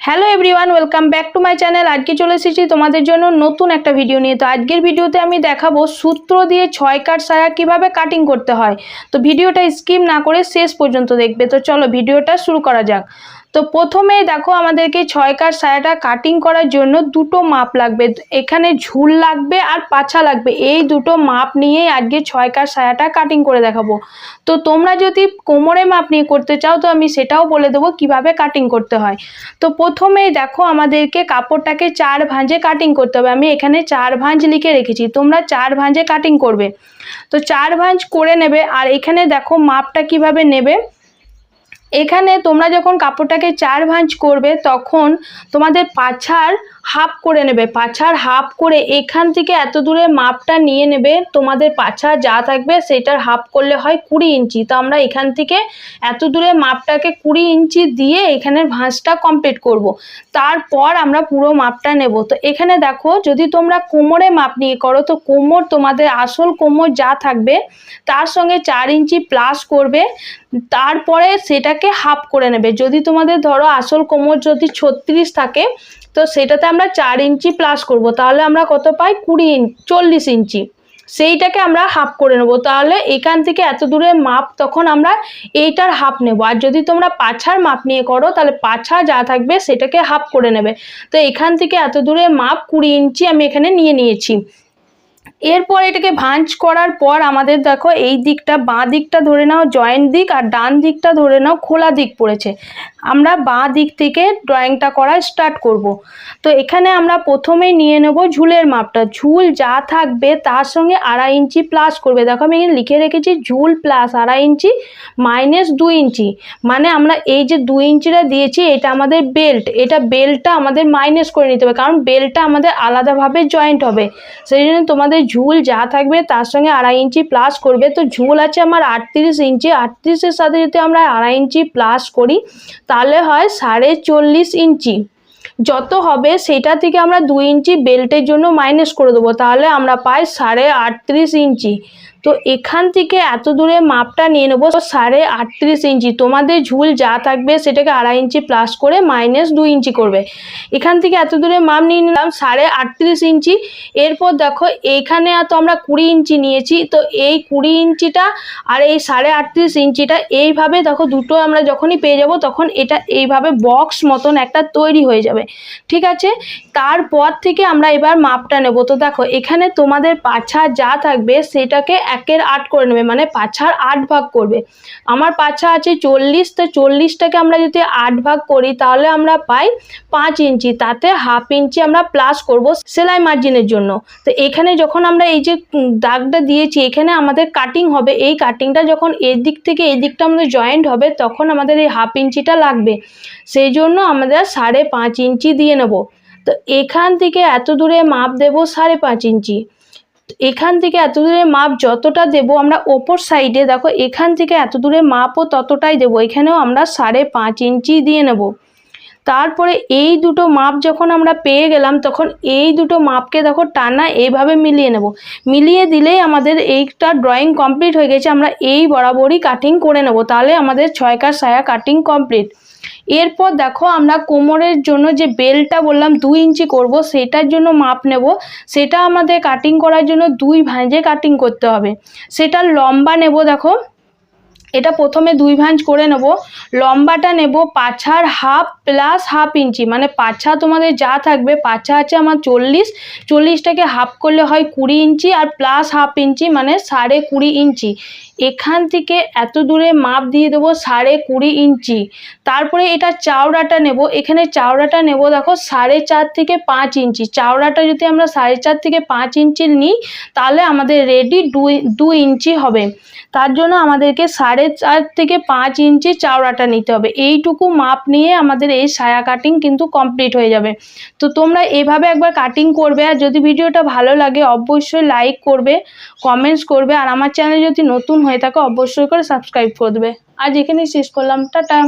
Hello everyone welcome back to my channel আজকে চলে এসেছি তোমাদের জন্য নতুন একটা ভিডিও নিয়ে। তো আজকের ভিডিওতে আমি দেখাবো সূত্র দিয়ে ছয় কাট সায়া কীভাবে কাটিং করতে হয়। তো ভিডিওটা স্কিপ না করে শেষ পর্যন্ত দেখবে। তো চলো ভিডিওটা শুরু করা যাক। তো প্রথমে দেখো আমাদেরকে ছয় কাট সায়াটা কাটিং করার জন্য দুটো মাপ লাগবে। এখানে ঝুল লাগবে আর পাছা লাগবে। এই দুটো মাপ নিয়েই আজকে ছয় কাট সায়াটা কাটিং করে দেখাবো। তো তোমরা যদি কোমরে মাপ নিয়ে করতে চাও, তো আমি সেটাও বলে দেবো কীভাবে কাটিং করতে হয়। তো প্রথমেই দেখো আমাদেরকে কাপড়টাকে চার ভাঁজে কাটিং করতে হবে। আমি এখানে চার ভাঁজ লিখে রেখেছি। তোমরা চার ভাঁজে কাটিং করবে। তো চার ভাঁজ করে নেবে আর এখানে দেখো মাপটা কীভাবে নেবে? এখানে তোমরা যখন কাপড়টাকে চার ভাঁজ করবে, তখন তোমাদের পাছার হাফ করে নেবে। পাছার হাফ করে এখান থেকে এত দূরে মাপটা নিয়ে নেবে, তোমাদের পাছা যা থাকবে সেটার হাফ করলে হয় কুড়ি ইঞ্চি। তো আমরা এখান থেকে এত দূরে মাপটাকে কুড়ি ইঞ্চি দিয়ে এখানের ভাঁজটা কমপ্লিট করব। তারপর আমরা পুরো মাপটা নেব। তো এখানে দেখো, যদি তোমরা কোমরে মাপ নিয়ে করো, তো কোমর তোমাদের আসল কোমর যা থাকবে, তার সঙ্গে চার ইঞ্চি প্লাস করবে। তারপরে সেটাকে হাফ করে নেবে। যদি তোমাদের ধরো আসল কোমর যদি ছত্রিশ থাকে, তো সেটাতে আমরা চার ইঞ্চি প্লাস করব। তাহলে আমরা কত পাই? কুড়ি ইঞ্চি চল্লিশ ইঞ্চি। সেইটাকে আমরা হাফ করে নেব। তাহলে এখান থেকে এত দূরের মাপ তখন আমরা এইটার হাফ নেব। আর যদি তোমরা পাছার মাপ নিয়ে করো, তাহলে পাছা যা থাকবে সেটাকে হাফ করে নেবে। তো এখান থেকে এত দূরে মাপ কুড়ি ইঞ্চি আমি এখানে নিয়ে নিয়েছি। এরপর এটাকে ভাঁজ করার পর আমাদের দেখো এই দিকটা বাঁ দিকটা ধরে নাও, জয়েন্ট দিক আর ডান দিকটা ধরে নাও, খোলা দিক পড়েছে। আমরা বাঁ দিক থেকে ড্রয়িংটা করা স্টার্ট করব। তো এখানে আমরা প্রথমেই নিয়ে নেব ঝুলের মাপটা। ঝুল যা থাকবে তার সঙ্গে আড়াই ইঞ্চি প্লাস করবে। দেখো আমি এখানে লিখে রেখেছি ঝুল প্লাস আড়াই ইঞ্চি মাইনাস দুই ইঞ্চি। মানে আমরা এই যে দুই ইঞ্চিটা দিয়েছি, এটা আমাদের বেল্ট এটা বেল্টটা আমাদের মাইনাস করে নিতে হবে, কারণ বেল্টটা আমাদের আলাদাভাবে জয়েন্ট হবে। সেই জন্য তোমাদের ঝুল যা থাকবে তার সঙ্গে আড়াই ইঞ্চি প্লাস করবে। তো ঝুল আছে আমার আটত্রিশ ইঞ্চি। আটত্রিশের সাথে যদি আমরা আড়াই ইঞ্চি প্লাস করি তাহলে হয় সাড়ে চল্লিশ ইঞ্চি। যত হবে সেটা থেকে আমরা দু ইঞ্চি বেল্টের জন্য মাইনাস করে দেবো। তাহলে আমরা পাই সাড়ে আটত্রিশ ইঞ্চি। তো এখান থেকে এত দূরে মাপটা নিয়ে নেব সাড়ে আটত্রিশ ইঞ্চি। তোমাদের ঝুল যা থাকবে সেটাকে আড়াই ইঞ্চি প্লাস করে মাইনাস দুই ইঞ্চি করবে। এখান থেকে এত দূরে মাপ নিয়ে নিলাম সাড়ে আটত্রিশ ইঞ্চি। এরপর দেখো এইখানে তো আমরা কুড়ি ইঞ্চি নিয়েছি। তো এই কুড়ি ইঞ্চিটা আর এই সাড়ে আটত্রিশ ইঞ্চিটা এইভাবে দেখো দুটো আমরা যখনই পেয়ে যাব তখন এটা এইভাবে বক্স মতন একটা তৈরি হয়ে যাবে। ঠিক আছে? তারপর থেকে আমরা এবার মাপটা নেব। তো দেখো এখানে তোমাদের পাছা যা থাকবে সেটাকে একের আট করে নেবে মানে পাছার আট ভাগ করবে। আমার পাছা আছে চল্লিশ, তো চল্লিশটাকে আমরা যদি আট ভাগ করি, তাহলে আমরা পাই পাঁচ ইঞ্চি। তাতে হাফ ইঞ্চি আমরা প্লাস করব সেলাই মার্জিনের জন্য। তো এখানে যখন আমরা এই যে দাগটা দিয়েছি, এখানে আমাদের কাটিং হবে। এই কাটিংটা যখন এই দিক থেকে এই দিকটা আমাদের জয়েন্ট হবে, তখন আমাদের এই হাফ ইঞ্চিটা লাগবে। সেই জন্য আমাদের সাড়ে পাঁচ ইঞ্চি দিয়ে নেব। তো এখান থেকে এত দূরে মাপ দেব সাড়ে পাঁচ ইঞ্চি। এখান থেকে এত দূরে মাপ যতটা দেব আমরা ওপর সাইডে দেখো এখান থেকে এত দূরে মাপও ততটাই দেবো। এখানেও আমরা সাড়ে পাঁচ ইঞ্চি দিয়ে নেব। তারপরে এই দুটো মাপ যখন আমরা পেয়ে গেলাম, তখন এই দুটো মাপকে দেখো টানা এইভাবে মিলিয়ে নেব। মিলিয়ে দিলেই আমাদের এইটা ড্রয়িং কমপ্লিট হয়ে গেছে। আমরা এই বরাবরই কাটিং করে নেব। তাহলে আমাদের ছয়কার সায়া কাটিং কমপ্লিট এরপর দেখো আমরা কোমরের জন্য যে বেলটা বললাম দুই ইঞ্চি করব, সেটার জন্য মাপ নেব। সেটা আমাদের কাটিং করার জন্য দুই ভাঁজে কাটিং করতে হবে। সেটার লম্বা নেব দেখো। এটা প্রথমে দুই ভাঁজ করে নেব। লম্বাটা নেব পাছার হাফ প্লাস হাফ ইঞ্চি মানে পাছা তোমাদের যা থাকবে, পাছা আছে আমার চল্লিশ। চল্লিশটাকে হাফ করলে হয় কুড়ি ইঞ্চি আর প্লাস হাফ ইঞ্চি মানে সাড়ে কুড়ি ইঞ্চি। এখান থেকে এত দূরে মাপ দিয়ে দেবো সাড়ে কুড়ি ইঞ্চি। তারপরে এটা চাওড়াটা নেব। এখানে চাওড়াটা নেব, দেখো, সাড়ে চার থেকে পাঁচ ইঞ্চি। চাওড়াটা যদি আমরা সাড়ে চার থেকে পাঁচ ইঞ্চি নিই, তাহলে আমাদের রেডি দু ইঞ্চি হবে। তার জন্য আমাদেরকে সাড়ে চার থেকে পাঁচ ইঞ্চি চাওড়াটা নিতে হবে। এইটুকু মাপ নিয়ে আমাদের এই সায়া কাটিং কিন্তু কমপ্লিট হয়ে যাবে। তো তোমরা এভাবে একবার কাটিং করবে, আর যদি ভিডিওটা ভালো লাগে, অবশ্যই লাইক করবে, কমেন্টস করবে, আর আমার চ্যানেল যদি নতুন হয়ে থাকে অবশ্যই করে সাবস্ক্রাইব করবে। আর আজ এখানেই শেষ করলাম টাটা।